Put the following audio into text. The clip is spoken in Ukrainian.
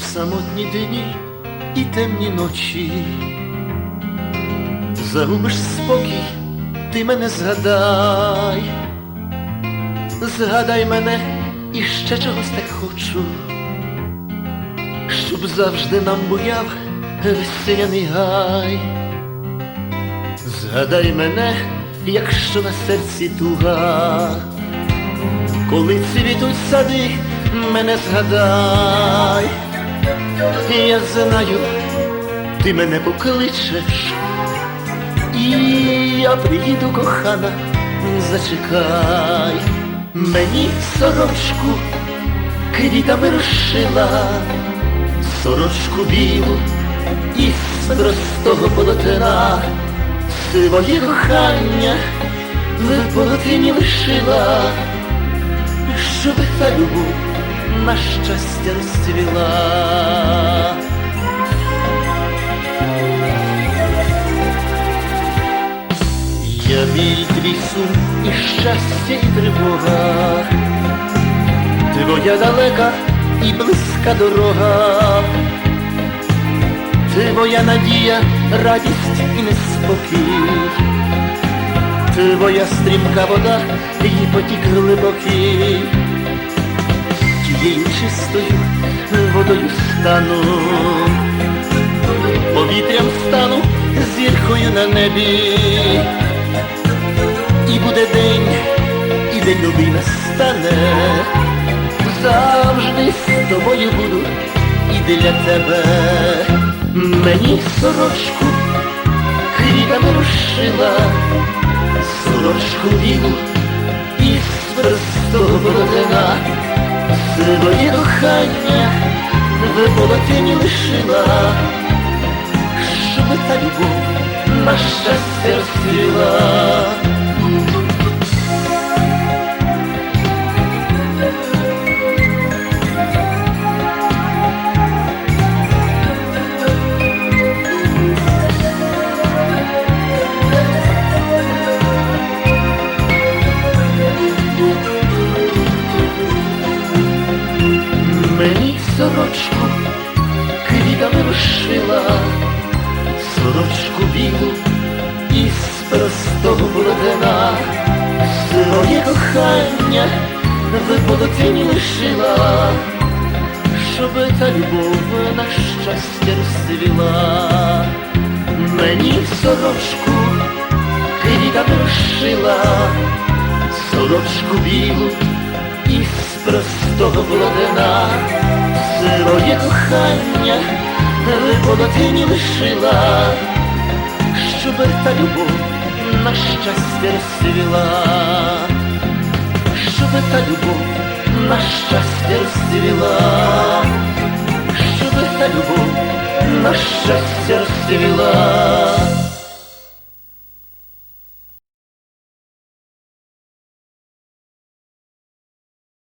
самотні дні і темні ночі. Загубиш спокій, ти мене згадай, згадай мене і ще чогось так хочу, щоб завжди нам буяв весняний гай. Згадай мене, якщо на серці туга, коли цвітуть сади, мене згадай, я знаю, ти мене покличеш, і я приїду, кохана, зачекай, мені сорочку квітами розшила, сорочку білу із простого полотна, своє кохання в полотні лишила, щоб та любов на щастя розцвіла. Я біль твій сум і щастя, і тривога, твоя далека і близька дорога, твоя надія, радість і неспокій, твоя стрімка вода і потік глибокий, тією чистою водою стану, повітрям стану зіркою на небі. І буде день, і день новий настане. Завжди з тобою буду і для тебе. Мені сорочку квітами розшила, сорочку білу із простого своє кохання в не лишила, щоб та любов на щастя розцвіла. Сорочку квітами розшила, сорочку білу із простого полотна, своє кохання в полотені лишила, щоб та любов на щастя розцвіла. Мені сорочку квітами розшила, сорочку білу із простого полотна своє кохання в полотені лишила, щоб та любов на щастя розцвіла, щоб та любов на щастя розцвіла, щоб та любов на щастя розцвіла.